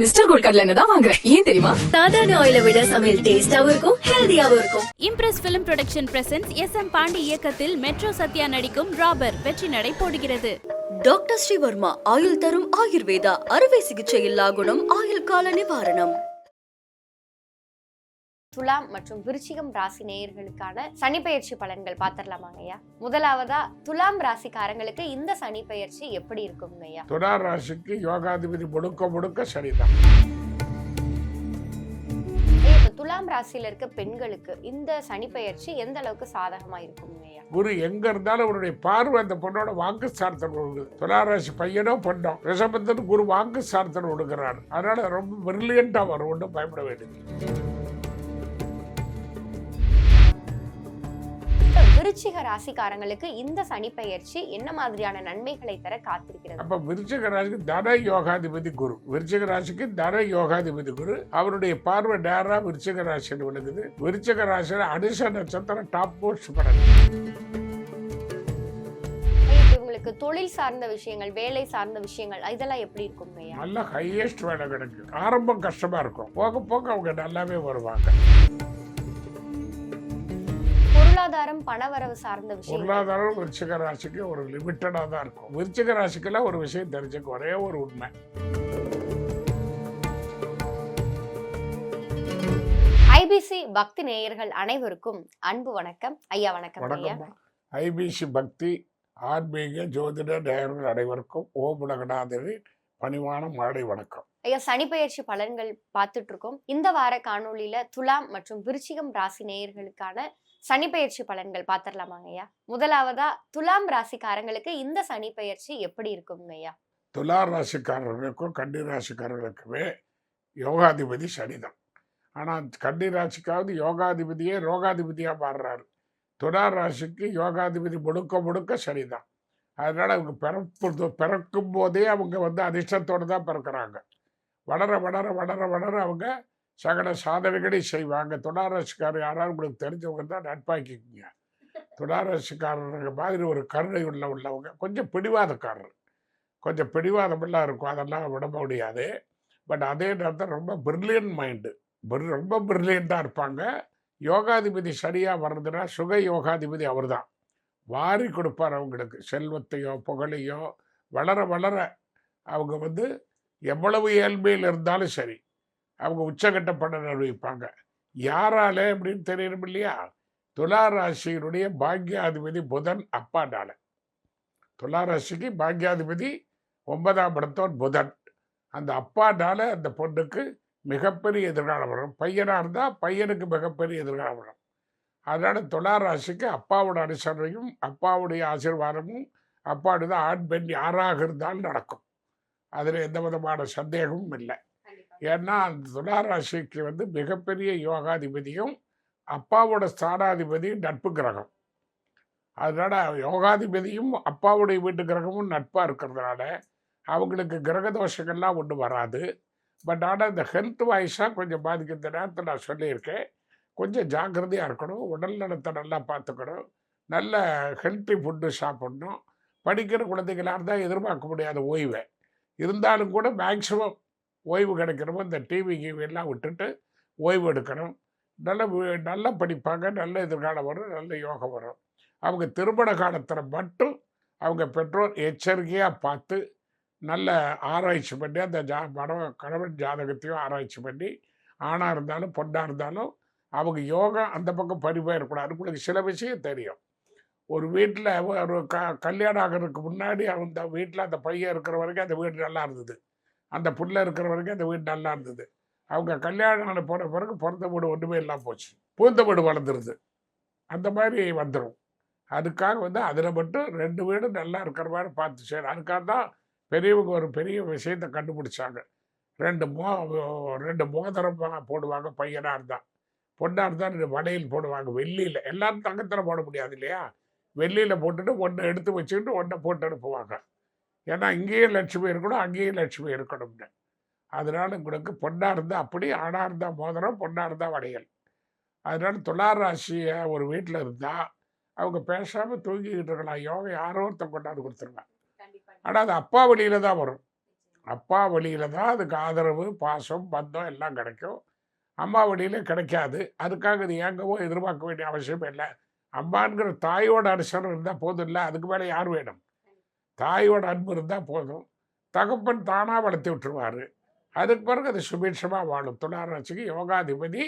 Mister gold கடலை தான் வாங்குறேன் ஏன் தெரியுமா? சாதாரண ஆயிலை விட சமையல் டேஸ்டாவும் இருக்கும் ஹெல்தியாவும் இருக்கும். Impress film production presents S M Pandi இயக்கத்தில் மெட்ரோ சத்யா நடிக்கும் ராபர் வெற்றி நடை போடுகிறது. டாக்டர் ஸ்ரீவர்மா ஆயுள் தரும் ஆயுர்வேதா அறுவை சிகிச்சை இல்லா குணம் ஆயுள் கால நிவாரணம். துலாம் மற்றும் விருச்சிகம் ராசி நேயர்களுக்கான சனி பெயர்ச்சி பலன்கள் பார்த்துடலாமாங்க ஐயா முதலாவதா துலாம் ராசிக்காரங்களுக்கு இந்த சனி பெயர்ச்சி எப்படி இருக்குங்க ஐயா துலா ராசிக்கு யோகாதிபதி முழுக்க முழுக்க சரிதான். ஐயா, இப்ப துலாம் ராசியில இருக்க பெண்களுக்கு இந்த சனி பெயர்ச்சி எந்த அளவுக்கு சாதகமா இருக்குங்க ஐயா குரு எங்க இருந்தாலும் அவருடைய பார்வை அந்த பொண்ணோட வாக்கு சார்த்தல் கொடுக்குது. துளாராசி பையனோ பொண்ணோ ரிஷபத்தின் குரு வாக்கு சார்த்தல் கொடுக்குறாரு. அதனால ரொம்ப பிரில்லியண்டா வரும் ஒன்றும் பயப்பட வேண்டியது விருச்சிக ராசிக்காரங்களுக்கு இந்த சனி பெயர்ச்சி என்ன மாதிரியான நன்மைகளை தர காத்திருக்கிறது? அப்ப விருச்சிக ராசிக்கு தன யோகாதிபதி குரு. விருச்சிக ராசிக்கு தன யோகாதிபதி குரு. அவருடைய பார்வை நேரா விருச்சிக ராசியில் விழுகுது விருச்சிக ராசியில அனுஷ நட்சத்திரம் டாப் போஸ்ட் படம். இவங்களுக்கு தொழில் சார்ந்த விஷயங்கள் வேலை சார்ந்த விஷயங்கள் இதெல்லாம் எப்படி இருக்குங்க ஐயா? நல்ல ஹையஸ்ட் வேலை கிடைக்கும். ஆரம்பம் கஷ்டமா இருக்கும். போக போக அவங்க நல்லாவே வருவாங்க. பொருளாதாரம் பணவரவு சார்ந்த விஷயங்கள். பொருளாதாரம் விருச்சிக ராசிக்கு ஒரு லிமிட்டடாக தான் இருக்கும். விருச்சிக ராசிக்கெல்லாம் ஒரு விஷயம் தெரிஞ்சுக்க ஒரே ஒரு உண்மை. ஐபிசி பக்தி நேயர்கள் அனைவருக்கும் அன்பு வணக்கம். ஐயா வணக்கம் ஐயா. ஐபிசி பக்தி ஆன்மீக ஜோதிட நேயர்கள் அனைவருக்கும் ஓம் உலகநாதரின் பணிவான மாலை வணக்கம். ஐயா சனிப்பெயர்ச்சி பலன்கள் பார்த்துட்டு இருக்கோம். இந்த வார காணொளியில துலாம் மற்றும் விருச்சிகம் ராசி நேயர்களுக்கான சனிப்பெயர்ச்சி பலன்கள் பார்த்துடலாமாங்க ஐயா முதலாவதா துலாம் ராசிக்காரங்களுக்கு இந்த சனிப்பெயர்ச்சி எப்படி இருக்குங்க ஐயா துலா ராசிக்காரர்களுக்கும் கன்னி ராசிக்காரர்களுக்குமே யோகாதிபதி சனிதான். ஆனால் கன்னி ராசிக்காவது யோகாதிபதியே ரோகாதிபதியாக மாறுறாரு. துலா ராசிக்கு யோகாதிபதி முழுக்க முழுக்க சனிதான். அதனால் அவங்க பிறப்பு பிறக்கும் போதே அவங்க வந்து அதிர்ஷ்டத்தோடு தான் பிறக்கிறாங்க. வளர வளர வளர வளர அவங்க சகல சாதனைகளை செய்வாங்க. துளாராசிக்காரர் யாராவது உங்களுக்கு தெரிஞ்சவங்க தான் நட்பாக்கிக்கோங்க. துளாராசிக்காரர்கள் மாதிரி ஒரு கருணை உள்ள உள்ளவங்க. கொஞ்சம் பிடிவாதக்காரர். கொஞ்சம் பிடிவாதமெல்லாம் இருக்கும். அதெல்லாம் விட முடியாது. பட் அதே நேரத்தில் ரொம்ப பிரில்லியன் மைண்டு ரொம்ப பிரில்லியண்ட்டாக இருப்பாங்க. யோகாதிபதி சரியாக வர்றதுன்னா சுக யோகாதிபதி அவர் தான் வாரி கொடுப்பார் அவங்களுக்கு. செல்வத்தையோ புகழையோ வளர வளர அவங்க வந்து எவ்வளவு ஏழ்மையில் இருந்தாலும் சரி. அவங்க உச்சகட்ட பலன் நிர்வகிப்பாங்க யாராலே அப்படின்னு தெரியணும் இல்லையா? துலா ராசியினுடைய பாக்யாதிபதி புதன் அப்பானால. துலா ராசிக்கு பாக்யாதிபதி ஒன்பதாம் இடத்தோன் புதன். அந்த அப்பானால அந்த பொண்ணுக்கு மிகப்பெரிய எதிர்காலம் வரும். பையனாக இருந்தால் பையனுக்கு மிகப்பெரிய எதிர்காலம் வரும். அதனால் துலா ராசிக்கு அப்பாவோட அனுசரணையும் அப்பாவுடைய ஆசீர்வாதமும் அப்பாவுடைய ஆண் பெண் யாராக இருந்தாலும் நடக்கும். அதில் எந்த விதமான சந்தேகமும் இல்லை. ஏன்னா அந்த துலா ராசிக்கு வந்து மிகப்பெரிய யோகாதிபதியும் அப்பாவோட ஸ்தானாதிபதியும் நட்பு கிரகம். அதனால யோகாதிபதியும் அப்பாவுடைய வீட்டு கிரகமும் நட்பாக இருக்கிறதுனால அவங்களுக்கு கிரக தோஷங்கள்லாம் ஒன்றும் வராது. பட் ஆனால் இந்த ஹெல்த் வாய்ஸாக கொஞ்சம் பாதிக்கிற நேரத்தில் நான் சொல்லியிருக்கேன். கொஞ்சம் ஜாக்கிரதையாக இருக்கணும். உடல் நலத்தை நல்லா பார்த்துக்கணும். நல்ல ஹெல்த்தி ஃபுட்டு சாப்பிடணும். படிக்கிற குழந்தைகளாக இருந்தால் எதிர்பார்க்க முடியாத ஓய்வை. இருந்தாலும் கூட மேக்ஸிமம் ஓய்வு கிடைக்கிறப்போ இந்த டிவி கிவி எல்லாம் விட்டுட்டு ஓய்வு எடுக்கணும். நல்ல நல்ல நல்லா படிப்பாங்க நல்ல எதிர்காலம் வரும் நல்ல யோகம் வரும். அவங்க திருமண காலத்தில் மட்டும் அவங்க பெற்றோர் எச்சரிக்கையாக பார்த்து நல்ல ஆராய்ச்சி பண்ணி அந்த ஜா மனம் கணவன் ஜாதகத்தையும் ஆராய்ச்சி பண்ணி ஆணாக இருந்தாலும் பொண்ணாக இருந்தாலும் அவங்க யோகா அந்த பக்கம் பரிமாறக்கூடாது. உங்களுக்கு சில விஷயம் தெரியும். ஒரு வீட்டில் ஒரு க கல்யாணம் ஆகிறதுக்கு முன்னாடி அந்த வீட்டில் அந்த பையன் இருக்கிற வரைக்கும் அந்த வீடு நல்லா இருந்தது. அந்த புள்ள இருக்கிற வரைக்கும் அந்த வீடு நல்லா இருந்தது. அவங்க கல்யாணம் போன பிறகு பிறந்த வீடு ஒன்றுமே எல்லாம் போச்சு. பூந்த வீடு வளர்ந்துருது. அந்த மாதிரி வந்துடும் அதுக்காக வந்து அதில் மட்டும் ரெண்டு வீடும் நல்லா இருக்கிற மாதிரி பார்த்து செய்யணும் அதுக்காக தான் பெரியவங்க ஒரு பெரிய விஷயத்தை கண்டுபிடிச்சாங்க. ரெண்டு மோ ரெண்டு மோதிரம் போடுவாங்க. பையனாக இருந்தால் பொண்ணாக இருந்தால் ரெண்டு வளையல் போடுவாங்க. வெள்ளியில். எல்லாரும் தங்கத்தில் போட முடியாது இல்லையா? வெள்ளியில் போட்டுட்டு ஒன்றை எடுத்து வச்சுக்கிட்டு ஒன்றை போட்டு அனுப்புவாங்க. ஏன்னா இங்கேயும் லட்சுமி இருக்கணும் அங்கேயும் லட்சுமி இருக்கணும்னு. அதனால உங்களுக்கு பொண்ணாக இருந்தால் அப்படி ஆணாக இருந்தால் மோதிரம் பொண்ணாக இருந்தால் வளையல். அதனால துளார் ராசியை ஒரு வீட்டில் இருந்தால் அவங்க பேசாமல் தூங்கிக்கிட்டு இருக்கலாம். யோகா யாரோ ஒருத்தன் கொண்டாந்து கொடுத்துருவாங்க ஆனால் அது அப்பா வழியில தான் வரும். அப்பா வழியில தான் அதுக்கு ஆதரவு பாசம் பந்தம் எல்லாம் கிடைக்கும். அம்மா வழியில கிடைக்காது. அதுக்காக இது ஏங்கவோ எதிர்பார்க்க வேண்டிய அவசியம் இல்லை. அம்மாங்கிற தாயோட அனுசரம் இருந்தால் போதும் இல்லை அதுக்கு மேலே யார் வேணும்? தாயோட அன்பு இருந்தால் போதும். தகப்பன் தானாக வளர்த்து விட்டுருவாரு. அதுக்கு பிறகு அது சுபீட்சமாக வாழும். துளாராசிக்கு யோகாதிபதி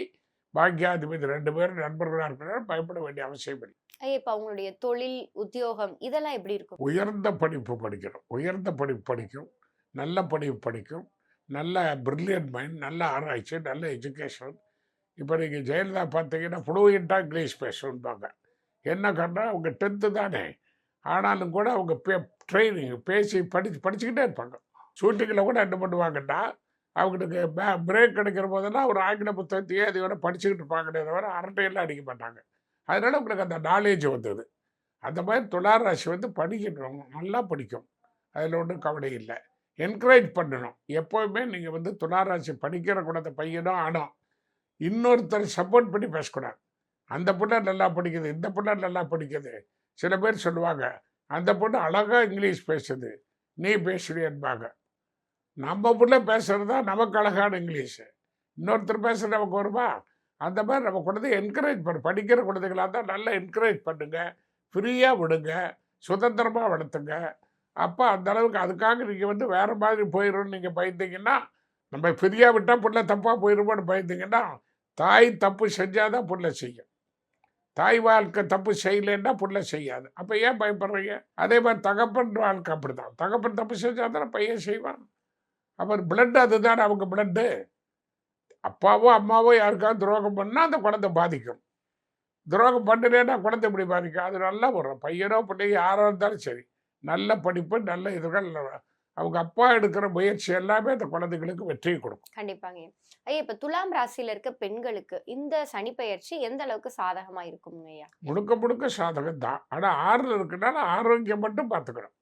பாக்யாதிபதி ரெண்டு பேரும் நண்பர்களாக இருக்கிறார் பயப்பட வேண்டிய அவசியம் இல்லை. ஐயா இப்ப அவங்களுடைய தொழில் உத்தியோகம் இதெல்லாம் எப்படி இருக்கும்? உயர்ந்த படிப்பு படிக்கணும். உயர்ந்த படிப்பு படிக்கும். நல்ல படிப்பு படிக்கும். நல்ல பிரில்லியன்ட் மைண்ட் நல்ல ஆராய்ச்சி நல்ல எஜுகேஷன் இப்போ நீங்கள் ஜெயலலிதா பார்த்தீங்கன்னா ஃப்ளூயண்ட்டாக இங்கிலீஷ் பேசணும்பாங்க. என்ன காரணம் அவங்க டென்த்து தானே. ஆனாலும் கூட அவங்க பே ட்ரைனிங் பேசி படிச்சு படிச்சுக்கிட்டே இருப்பாங்க. ஷூட்டிங்கில் கூட என்ன பண்ணுவாங்கன்னா அவங்களுக்கு பே பிரேக் கிடைக்கிற போதெல்லாம் ஒரு ஆங்கில புத்தகத்தையே அதையோட படிச்சுக்கிட்டு இருப்பாங்களே தவிர அரட்டையெல்லாம் அடிக்க மாட்டாங்க. அதனால் உங்களுக்கு அந்த நாலேஜ் வந்தது. அந்த மாதிரி துளார் ராசி வந்து படிக்கணும் நல்லா படிக்கும். அதில் ஒன்றும் கவலை இல்லை. என்கரேஜ் பண்ணணும். எப்போவுமே நீங்கள் வந்து துளார் ராசி படிக்கிற குணத்தை பையனோ ஆனோ இன்னொருத்தர் சப்போர்ட் பண்ணி பேசக்கூடாது. அந்த பிள்ளை நல்லா படிக்குது இந்த பிள்ளை நல்லா படிக்குது சில பேர் சொல்லுவாங்க அந்த பொண்ணு அழகாக இங்கிலீஷ் பேசுது நீ பேசுறியன்பாங்க நம்ம பிள்ளை பேசுகிறது தான் நமக்கு அழகான இங்கிலீஷு. இன்னொருத்தர் பேசுகிற நமக்கு வருமா? அந்த மாதிரி நம்ம குழந்தை என்கரேஜ் பண்ணு. படிக்கிற குழந்தைகளாக தான் நல்லா என்கரேஜ் பண்ணுங்க ஃப்ரீயாக விடுங்க சுதந்திரமாக வளர்த்துங்க. அப்போ அந்த அளவுக்கு அதுக்காக நீங்கள் வந்து வேறு மாதிரி போயிடும்னு நீங்கள் பயந்தீங்கன்னா நம்ம ஃப்ரீயாக விட்டால் புள்ள தப்பாக போயிடுமோன்னு பயந்தீங்கன்னா தாய் தப்பு செஞ்சால் தான் பிள்ளை செய்யும். தாய் வாழ்க்கை தப்பு செய்யலைன்னா புள்ள செய்யாது. அப்போ ஏன் பயப்படுறீங்க? அதே மாதிரி தகப்பன் வாழ்க்கை அப்படி தான் தகப்பன் தப்பு செஞ்சால் தானே பையன் செய்வான். அப்புறம் பிளட் அதுதானே அவங்க பிளட்டு அப்பாவோ அம்மாவோ யாருக்காவது துரோகம் பண்ணால் அந்த குழந்தை பாதிக்கும். துரோகம் பண்ணலேன்னா குழந்தை இப்படி பாதிக்கும்? அது நல்லா வரும். பையனோ பிள்ளையோ யாரோ இருந்தாலும் சரி. நல்ல படிப்பு நல்ல இதுகள் அவங்க அப்பா எடுக்கிற முயற்சி எல்லாமே அந்த குழந்தைகளுக்கு வெற்றியை கொடுக்கும். கண்டிப்பாங்க. ஐயா. இப்ப துலாம் ராசியில இருக்க பெண்களுக்கு இந்த சனிப்பெயர்ச்சி எந்த அளவுக்கு சாதகமா இருக்குங்க ஐயா? முழுக்க முழுக்க சாதகம் தான். ஆனால் ஆறில் இருக்குனால ஆரோக்கியம் மட்டும் பார்த்துக்கணும்.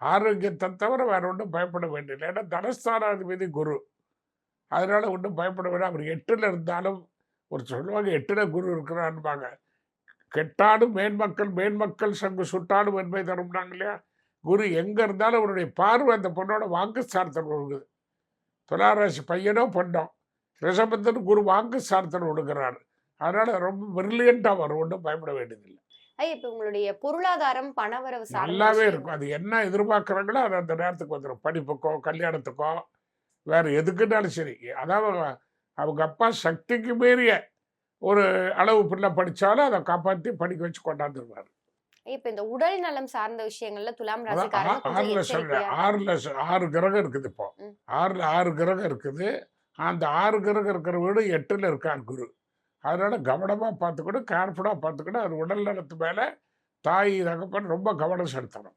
ஆரோக்கியத்தை தவிர வேற ஒன்றும் பயப்பட வேண்டியதில்லை. ஏன்னா தனஸ்தானாதிபதி குரு. அதனால ஒன்றும் பயப்பட வேண்டாம் அவர் எட்டில் இருந்தாலும் ஒரு சொல்லுவாங்க எட்டில் குரு இருக்கிறான்பாங்க கெட்டாடும் மேன்மக்கள் மேன்மக்கள் சங்கு சுட்டாடும் என்பதை தரும்னாங்க இல்லையா? குரு எங்கே இருந்தாலும் அவருடைய பார்வை அந்த பொண்ணோட வாக்கு சார்த்தல் கொடுக்குது. துளாராசி பையனோ பொண்ணோ ரிஷபத்தன் குரு வாக்கு சார்த்தல் கொடுக்குறாரு. அதனால ரொம்ப பிரில்லியண்ட்டாக வரும் ஒன்றும் பயப்பட வேண்டியதில்லை. ஐயா இப்ப உங்களுடைய பொருளாதாரம் பணவரவு நல்லாவே. இருக்கும். அது என்ன எதிர்பார்க்குறாங்களோ அது அந்த நேரத்துக்கு வந்துடும் படிப்புக்கோ கல்யாணத்துக்கோ வேற எதுக்குனாலும் சரி. அதாவது அவங்க அப்பா சக்திக்கு மீறிய ஒரு அளவு பிள்ளை படித்தாலும் அதை காப்பாற்றி படிக்க வச்சு கொண்டாந்துருவார். இப்ப இந்த உடல் நலம் சார்ந்த விஷயங்கள்ல துலாம் ஆறுல சொல்றேன். ஆறுல ஆறு கிரகம் இருக்குது இப்போ. ஆறுல ஆறு கிரகம் இருக்குது. அந்த ஆறு கிரகம் இருக்கிற வீடு எட்டுல இருக்கார் குரு. அதனால கவனமா பார்த்துக்கணும் கேர்ஃபுல்லாக பார்த்துக்கணும். அது உடல் நலத்து மேல தாய் தகப்பன் ரொம்ப கவனம் செலுத்தணும்.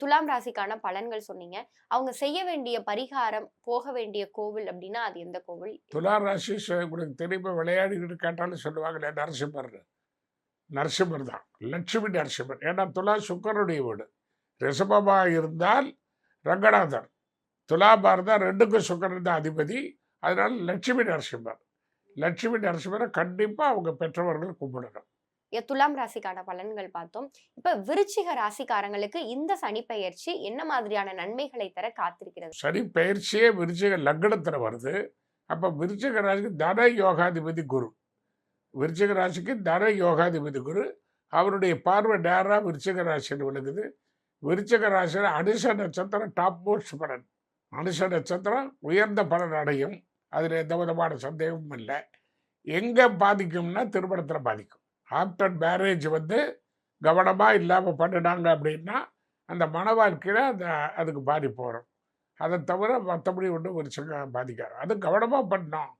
துலாம் ராசிக்கான பலன்கள் சொன்னீங்க. அவங்க செய்ய வேண்டிய பரிகாரம் போக வேண்டிய கோவில் அப்படின்னா அது எந்த கோவில்? துலா ராசி உங்களுக்கு தெரியுமா? விளையாடிக்கிட்டு கேட்டாலும் சொல்லுவாங்களே நரசிம்மர் நரசிம்மர் தான் லட்சுமி நரசிம்மர். ஏன்னா துலா சுக்கரனுடைய வீடு. ரிஷபமாக இருந்தால் ரங்கநாதர். துலாபா இருந்தால் ரெண்டுக்கும் சுக்கரன் தான் அதிபதி. அதனால லட்சுமி நரசிம்மர். லட்சுமி நரசிம்மரை கண்டிப்பாக அவங்க பெற்றவர்கள் கும்பிடணும். துலாம் ராசிக்கான பலன்கள் பார்த்தோம். இப்ப விருச்சிக ராசிக்காரங்களுக்கு இந்த சனிப்பெயர்ச்சி என்ன மாதிரியான நன்மைகளை தர காத்திருக்கிறது? சனி பயிற்சியே விருச்சிக லக்னத்தில் வருது. அப்போ விருச்சிக ராசிக்கு தன யோகாதிபதி குரு. விருச்சிக ராசிக்கு தன யோகாதிபதி குரு. அவருடைய பார்வை நேராக விருச்சிக ராசியில் விழுகுது. விருச்சிக ராசியில் அனுஷ நட்சத்திரம் டாப் மோஸ்ட் பலன். அனுஷ நட்சத்திரம் உயர்ந்த பலன் அடையும். அதில் எந்த விதமான சந்தேகமும் இல்லை. எங்கே பாதிக்கும்னா திருமணத்தில் பாதிக்கும். ஆஃப்டர் மேரேஜ் வந்து கவனமாக இல்லாமல் பண்ணினாங்க அப்படின்னா அந்த மன வாழ்க்கையில் அந்த அதுக்கு பாதிப்பு வரும். அதை தவிர மற்றபடி ஒன்றும் ஒரு சில பாதிக்காது. அது கவனமாக பண்ணோம்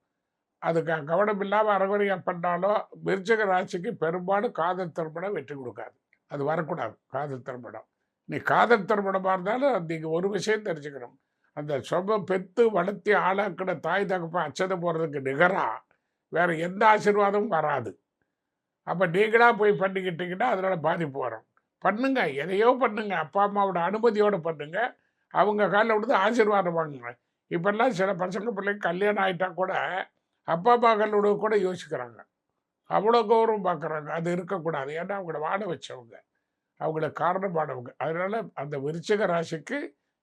அதுக்கு கவனம் இல்லாமல் அறகுறையாக பண்ணாலும் விருச்சக ராசிக்கு பெரும்பாலும் காதல் திருமணம் வெற்றி கொடுக்காது. அது வரக்கூடாது காதல் திருமணம். நீ காதல் திருமணமாக இருந்தாலும் நீங்கள் ஒரு விஷயம் தெரிஞ்சுக்கணும். அந்த சொப பெத்து வளர்த்தி ஆளாக்கின தாய் தகப்பன் அச்சதை போகிறதுக்கு நிகராக வேறு எந்த ஆசீர்வாதமும் வராது. அப்போ நீங்களாக போய் பண்ணிக்கிட்டீங்கன்னா அதனால பாதிப்பு வரும். பண்ணுங்க எதையோ பண்ணுங்க அப்பா அம்மாவோட அனுமதியோடு பண்ணுங்க. அவங்க காலில் விழுந்து ஆசீர்வாதம் வாங்குங்க. இப்பெல்லாம் சில பசங்க பிள்ளைங்க கல்யாணம் ஆகிட்டா கூட அப்பா அப்பாக்களோட கூட யோசிக்கிறாங்க. அவ்வளோ கௌரவம் பார்க்குறாங்க. அது இருக்கக்கூடாது. ஏன்னா அவங்கள வாட வச்சவங்க. அவங்கள காரணமானவங்க அதனால் அந்த விருச்சிக ராசிக்கு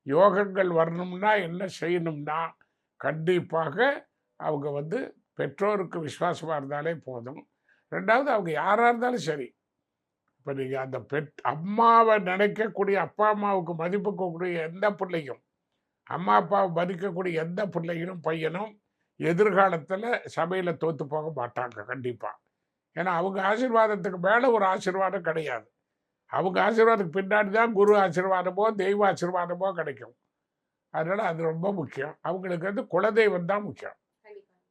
யோகங்கள் வரணும்னா என்ன செய்யணும்னா கண்டிப்பாக அவங்க வந்து பெற்றோருக்கு விசுவாசமாக இருந்தாலே போதும். ரெண்டாவது அவங்க யாராக இருந்தாலும் சரி. இப்போ நீங்கள் அந்த பெட் அம்மாவை நினைக்கக்கூடிய அப்பா அம்மாவுக்கு மதிப்புக்கக்கூடிய எந்த பிள்ளையும் அம்மா அப்பாவை மதிக்கக்கூடிய எந்த பிள்ளைகளும் பையனும் எதிர்காலத்தில் சபையில் தோற்று போக மாட்டாங்க கண்டிப்பாக ஏன்னா அவங்க ஆசீர்வாதத்துக்கு மேலே ஒரு ஆசீர்வாதம் கிடையாது. அவங்க ஆசீர்வாதத்துக்கு பின்னாடி தான் குரு ஆசீர்வாதமோ தெய்வ ஆசீர்வாதமோ கிடைக்கும். அதனால் அது ரொம்ப முக்கியம். அவங்களுக்கு வந்து குலதெய்வம் தான் முக்கியம்.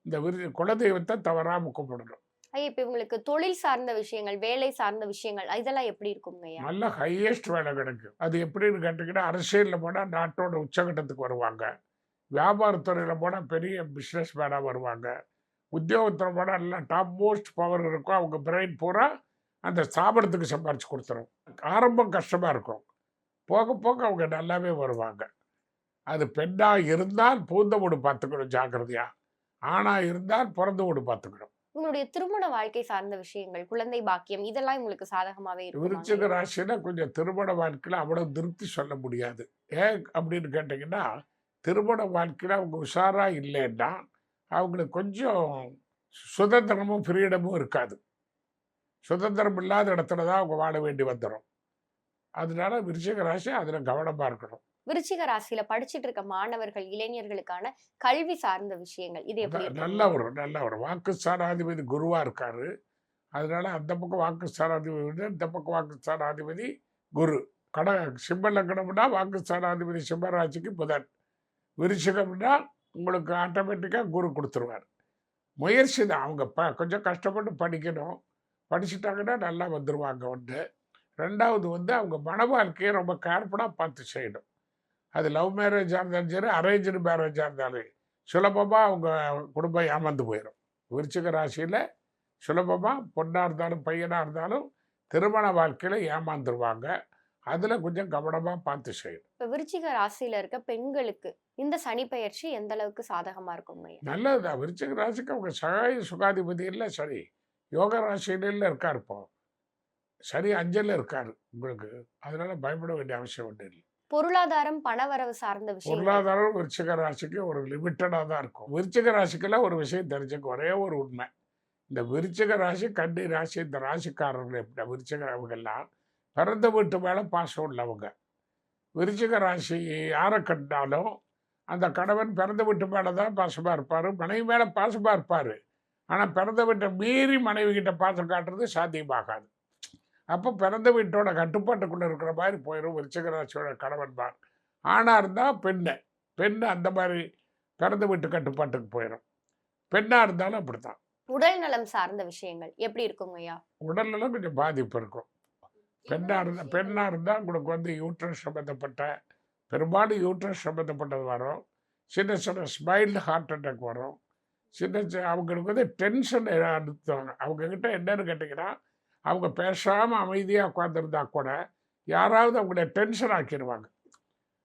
இந்த விரு குலதெய்வத்தை தவறாமல் கும்பிடணும். ஐயா இப்ப இவங்களுக்கு தொழில் சார்ந்த விஷயங்கள் வேலை சார்ந்த விஷயங்கள் இதெல்லாம் எப்படி இருக்குங்க ஐயா? நல்ல ஹையஸ்ட் வேலை கிடைக்கும். அது எப்படின்னு கேட்டிங்கன்னா அரசியலில் போனால் நாட்டோட உச்சகட்டத்துக்கு வருவாங்க. வியாபாரத்துறையில் போனால் பெரிய பிஸ்னஸ் மேனாக வருவாங்க. உத்தியோகத்தில் போனால் எல்லாம் டாப் மோஸ்ட் பவர் இருக்கும். அவங்க பிரெயின் பூரா அந்த ஸ்தாபனத்துக்கு சம்பாரிச்சு கொடுத்துரும். ஆரம்பம் கஷ்டமாக இருக்கும். போக போக அவங்க நல்லாவே வருவாங்க. அது பெண்ணாக இருந்தால் பூந்த வீடு பார்த்துக்கணும் ஜாக்கிரதையா. ஆணாக இருந்தால் பிறந்த வீடு பார்த்துக்கணும். உங்களுடைய திருமண வாழ்க்கை சார்ந்த விஷயங்கள் குழந்தை பாக்கியம் இதெல்லாம் உங்களுக்கு சாதகமாவே விருச்சிக இருக்கும் ராசினா கொஞ்சம் திருமண வாழ்க்கையில் அவ்வளோ திருப்தி சொல்ல முடியாது. ஏன் அப்படின்னு கேட்டிங்கன்னா திருமண வாழ்க்கையில் அவங்க உஷாராக இல்லைன்னா அவங்களுக்கு கொஞ்சம் சுதந்திரமும் ஃப்ரீடமும் இருக்காது. சுதந்திரம் இல்லாத இடத்துல தான் அவங்க வாழ வேண்டி வந்துடும் அதனால விருச்சிக ராசி அதில் கவனமாக இருக்கணும். விருச்சிக ராசியில படிச்சிட்டு இருக்க மாணவர்கள் இளைஞர்களுக்கான கல்வி சார்ந்த விஷயங்கள் இது எப்படி? நல்ல ஒரு நல்ல ஒரு வாக்கு ஸ்தானாதிபதி குருவா இருக்காரு. அதனால அந்த பக்கம் வாக்கு ஸ்தானாதிபதி விட இந்த பக்கம் வாக்கு ஸ்தானாதிபதி குரு. கட சிம்ம லக்னம்னா வாக்கு ஸ்தானாதிபதி சிம்மராசிக்கு புதன். விருச்சிகம்னா உங்களுக்கு ஆட்டோமேட்டிக்காக குரு கொடுத்துருவார். முயற்சி தான் அவங்க ப கொஞ்சம் கஷ்டப்பட்டு படிக்கணும். படிச்சுட்டாங்கன்னா நல்லா வந்துடுவாங்க ஒன்று. ரெண்டாவது வந்து அவங்க மன வாழ்க்கையை ரொம்ப கேர்ஃபுல்லாக பார்த்து செய்யணும். அது லவ் மேரேஜாக இருந்தாலும் சரி அரேஞ்சு மேரேஜாக இருந்தாலும் சுலபமாக அவங்க குடும்பம் ஏமாந்து போயிடும் விருச்சிக ராசியில் சுலபமாக பொண்ணாக இருந்தாலும் பையனாக இருந்தாலும் திருமண வாழ்க்கையில் ஏமாந்துருவாங்க. அதில் கொஞ்சம் கவனமாக பார்த்து செய்யணும். இப்ப விருச்சிக ராசியில இருக்க பெண்களுக்கு இந்த சனி பெயர்ச்சி எந்த அளவுக்கு சாதகமா இருக்குங்க ஐயா? நல்லதுதான் விருச்சிக ராசிக்கு அவங்க சகாய சுகாதிபதி இல்லை சரி யோக ராசியில இருக்கார் இப்போ. சரி அஞ்சலில் இருக்கார் உங்களுக்கு. அதனால பயப்பட வேண்டிய அவசியம் ஒன்றும் இல்லை. பொருளாதாரம் பணவரவு சார்ந்த விஷயங்கள். பொருளாதாரம் விருச்சிக ராசிக்கு ஒரு லிமிட்டடாக தான் இருக்கும். விருச்சிக ராசிக்கெல்லாம் ஒரு விஷயம் தெரிஞ்சுக்க. ஒரே ஒரு உண்மை. இந்த விருச்சிக ராசி கன்னி ராசி இந்த ராசிக்காரர்கள் எப்படி? விருச்சிக அவங்கெல்லாம் பிறந்த வீட்டு மேலே பாசம் உள்ளவங்க. விருச்சிக ராசி யாரை கட்டினாலும் அந்த கணவன் பிறந்த வீட்டு மேலே தான் பாசமாக இருப்பார் மனைவி மேலே பாசமாக இருப்பார். ஆனால் பிறந்த வீட்டை மீறி மனைவி கிட்ட பாசம் காட்டுறது சாத்தியமாகாது. அப்போ பிறந்த வீட்டோட கட்டுப்பாட்டுக்குள்ளே இருக்கிற மாதிரி போயிடும் விருச்சிக ராசியோட கணவன் தான் ஆணாக இருந்தால் பெண்ணு பெண்ணு அந்த மாதிரி பிறந்த வீட்டு கட்டுப்பாட்டுக்கு போயிடும் பெண்ணாக இருந்தாலும் அப்படித்தான். உடல் நலம் சார்ந்த விஷயங்கள் எப்படி இருக்குங்க ஐயா உடல்நலம் கொஞ்சம் பாதிப்பு இருக்கும். பெண்ணாக இருந்தால் பெண்ணாக இருந்தால் உங்களுக்கு வந்து யூட்ரஸ் சம்மந்தப்பட்ட பெரும்பாலும் யூட்ரஸ் சம்மந்தப்பட்டது வரும். சின்ன சின்ன ஸ்மைல்டு ஹார்ட் அட்டாக் வரும். சின்ன சின்ன அவங்களுக்கு வந்து டென்ஷன் அனுப்புவாங்க அவங்கக்கிட்ட என்னன்னு கேட்டிங்கன்னா அவங்க பேசாமல் அமைதியாக உட்காந்துருந்தா கூட யாராவது அவங்கள டென்ஷன் ஆக்கிடுவாங்க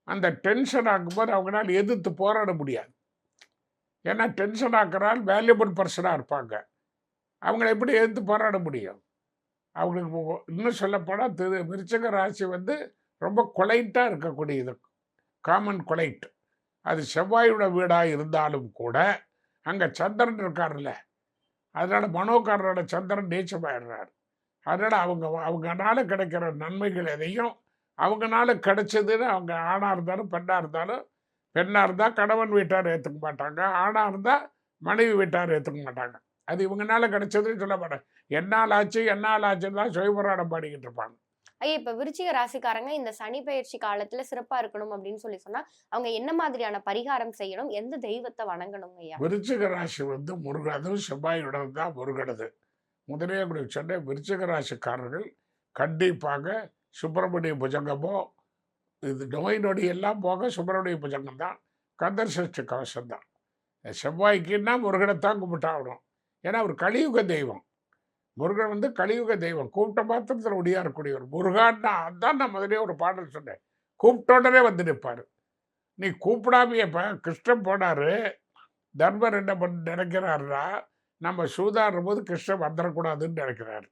அந்த டென்ஷன் ஆக்கும்போது அவங்களால எதிர்த்து போராட முடியாது. ஏன்னா டென்ஷன் ஆக்குறால் வேல்யூபிள் பர்சனாக இருப்பாங்க. அவங்கள எப்படி எதிர்த்து போராட முடியும்? அவங்களுக்கு இன்னும் சொல்லப்போனால் திரு விருச்சக ராசி வந்து ரொம்ப கொலைட்டாக இருக்கக்கூடியது. காமன் கொலைட். அது செவ்வாயோட வீடாக இருந்தாலும் கூட அங்கே சந்திரன் இருக்கார்ல அதனால் மனோகாரரோட சந்திரன் நீச்சமாயிடுறார். அதனால் அவங்க அவங்கனால கிடைக்கிற நன்மைகள் எதையும் அவங்கனால கிடைச்சதுன்னு அவங்க ஆணாக இருந்தாலும் பெண்ணாக இருந்தாலும் பெண்ணாக இருந்தால் கணவன் வீட்டார் ஏற்றுக்க மாட்டாங்க. ஆணாக இருந்தால் மனைவி வீட்டார் ஏற்றுக்க மாட்டாங்க. அது இவங்கனால கிடைச்சதுன்னு சொல்ல மாட்டாங்க என்னால் ஆச்சு என்னால் ஆச்சுன்னு தான் சுயபுராணம் பாடிக்கிட்டு இருப்பாங்க. ஐயா இப்ப விருச்சிக ராசிக்காரங்க இந்த சனி பெயர்ச்சி காலத்துல சிறப்பா இருக்கணும் அப்படின்னு சொல்லி சொன்னா அவங்க என்ன மாதிரியான பரிகாரம் செய்யணும்? எந்த தெய்வத்தை வணங்கணுங்க ஐயா? விருச்சிக ராசி வந்து முருகன் அதுவும் செவ்வாயுடன் தான் முருகனது. முதலே உங்களுக்கு சொன்ன விருச்சிக ராசிக்காரர்கள் கண்டிப்பாக சுப்பிரமணிய புஜங்கமோ இது நோய் நொடி எல்லாம் போக சுப்பிரமணிய புஜங்கம் தான். கந்தர் சஷ்டி கவசம் தான். செவ்வாய்க்குன்னா முருகனைத்தான் கும்பிட்டாகணும். ஏன்னா அவர் கலியுக தெய்வம். முருகன் வந்து கலியுக தெய்வம். கூப்பிட்ட மாத்திரத்தில் ஒடியா இருக்கக்கூடியவர் முருகான்னா அதான் நான் முதலே ஒரு பாடல் சொன்னேன். கூப்பிட்ட உடனே வந்து நிற்பார். நீ கூப்பிடாமையே இப்போ கிருஷ்ணன் போனார். தர்மர் என்ன பண்ண நினைக்கிறாருன்னா நம்ம சூதாடுற போது கிருஷ்ணன் வந்துடக்கூடாதுன்னு நினைக்கிறாரு.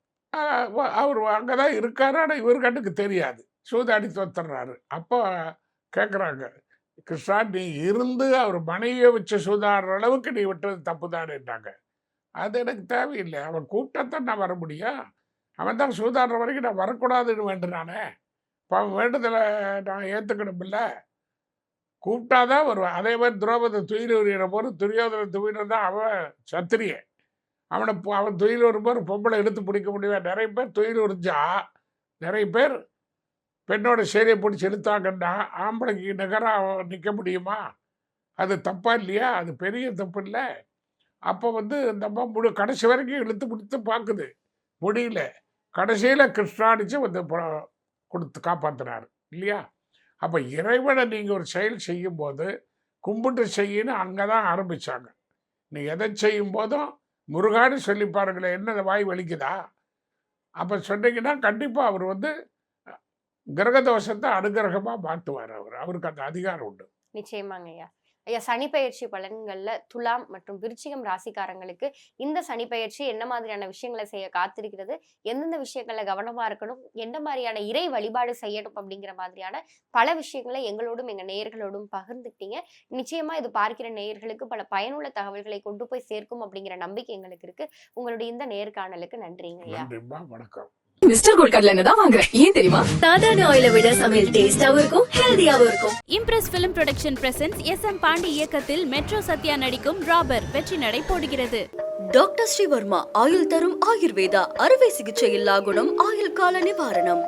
அவர் அங்கே தான் இருக்காரு. ஆனால் இவர் கண்ணுக்கு தெரியாது. சூதாடி தோத்துறாரு. அப்போ கேட்குறாங்க கிருஷ்ணா நீ இருந்து அவர் மனைவியை வச்சு சூதாடுற அளவுக்கு நீ விட்டது தப்பு தானேட்டாங்க அது எனக்கு தேவையில்லை. அவன் கூப்பிட்டத்தான் நான் வர முடியும் அவன் தான் சூதாடுற வரைக்கும் நான் வரக்கூடாதுன்னு வேண்டுனானே இப்போ அவன் வேண்டுதலை நான் ஏற்றுக்கணும்ல கூப்பிட்டாதான் வருவான். அதே மாதிரி துரோபதை துயில் உரியிற போது துரியோதனை துயினர் தான் அவன் சத்திரிய. அவனை அவன் துயில் வரும்போது பொம்பளை எடுத்து பிடிக்க முடியல நிறைய பேர் துயில் உறிஞ்சா நிறைய பேர் பெண்ணோட சேரியை பிடிச்சி இழுத்தாங்கன்னா ஆம்பளைக்கு நிகராக நிற்க முடியுமா? அது தப்பா இல்லையா? அது பெரிய தப்பு இல்லை? அப்போ வந்து இந்த அம்மா முழு கடைசி வரைக்கும் இழுத்து பிடித்து பார்க்குது. முடியல. கடைசியில் கிருஷ்ணாடிச்சு வந்து கொடுத்து காப்பாற்றினார் இல்லையா? அப்போ இறைவனை நீங்கள் ஒரு செயல் செய்யும்போது கும்பிட்டு செய்யணும் அங்கே தான் ஆரம்பித்தாங்க நீ எதை செய்யும் போதும் முருகான்னு சொல்லி பாருங்களேன் என்ன வாய் வலிக்குதா? அப்போ சொன்னீங்கன்னா கண்டிப்பாக அவர் வந்து கிரக தோஷத்தை அனுகிரகமாக மாற்றுவார் அவர். அவருக்கு அந்த அதிகாரம் உண்டு. நிச்சயமாங்க ஐயா ஐயா சனிப்பெயர்ச்சி பலன்களில் துலாம் மற்றும் விருச்சிகம் ராசிக்காரங்களுக்கு இந்த சனிப்பெயர்ச்சி என்ன மாதிரியான விஷயங்களை செய்ய காத்திருக்கிறது? எந்தெந்த விஷயங்களில் கவனமா இருக்கணும்? எந்த மாதிரியான இறை வழிபாடு செய்யணும்? அப்படிங்கிற மாதிரியான பல விஷயங்களை எங்களோடும் எங்க நேயர்களோடும் பகிர்ந்துக்கிட்டீங்க. நிச்சயமா இது பார்க்கிற நேயர்களுக்கு பல பயனுள்ள தகவல்களை கொண்டு போய் சேர்க்கும் அப்படிங்கிற நம்பிக்கை எங்களுக்கு இருக்கு. உங்களுடைய இந்த நேர்காணலுக்கு நன்றிங்க ஐயா. வணக்கம். மிஸ்டர் கோல்ட் கடலை எண்ணெய் தான் வாங்குறேன் ஏன் தெரியுமா? சாதாரண ஆயிலை விட சமையல் டேஸ்டாவும் இருக்கும் ஹெல்தியாவும் இருக்கும். Impress film production presents S M Pandi இயக்கத்தில் மெட்ரோ சத்யா நடிக்கும் ராபர் வெற்றி நடை போடுகிறது. டாக்டர் ஸ்ரீவர்மா ஆயுள் தரும் ஆயுர்வேதா அறுவை சிகிச்சை இல்லா குணம் ஆயுள் கால நிவாரணம்.